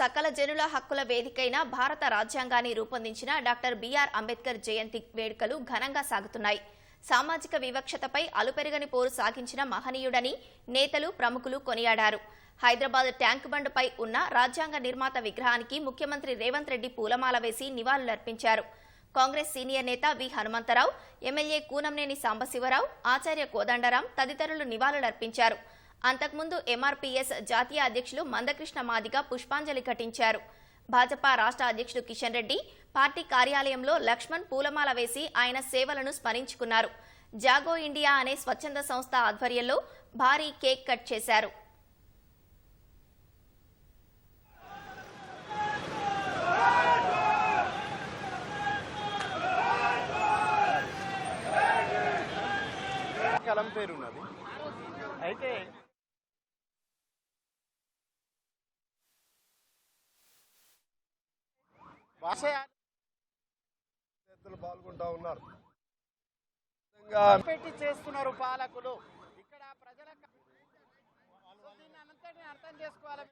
సకల జనుల హక్కుల వేదికైన భారత రాజ్యాంగాన్ని రూపొందించిన డాక్టర్ బిఆర్ అంబేద్కర్ జయంతి వేడుకలు ఘనంగా సాగుతున్నాయి. సామాజిక వివక్షతపై అలుపెరగని పోరు సాగించిన మహనీయుడని నేతలు ప్రముఖులు కొనియాడారు. హైదరాబాద్ ట్యాంక్ బండ్పై ఉన్న రాజ్యాంగ నిర్మాత విగ్రహానికి ముఖ్యమంత్రి రేవంత్ రెడ్డి పూలమాల వేసి నివాళులర్పించారు. కాంగ్రెస్ సీనియర్ నేత వి. హనుమంతరావు ఎమ్మెల్యే కూనంనేని సాంబశివరావు ఆచార్య కోదండరాం తదితరులు నివాళులర్పించారు. అంతకుముందు ఎంఆర్పీఎస్ జాతీయ అధ్యక్షులు మందకృష్ణ మాదిగ పుష్పాంజలి ఘటించారు. భాజపా రాష్ట్ర అధ్యక్షుడు కిషన్ రెడ్డి పార్టీ కార్యాలయంలో లక్ష్మణ్ పూలమాల వేసి ఆయన సేవలను స్మరించుకున్నారు. జాగో ఇండియా అనే స్వచ్ఛంద సంస్థ ఆధ్వర్యంలో భారీ కేక్ కట్ చేశారు. కలం పేరు ఉన్నది అయితే విద్యార్థులు పాల్గొంటా ఉన్నారు. పెట్టి చేస్తున్నారు పాలకులు. ఇక్కడ అంతటిని అర్థం చేసుకోవాలి.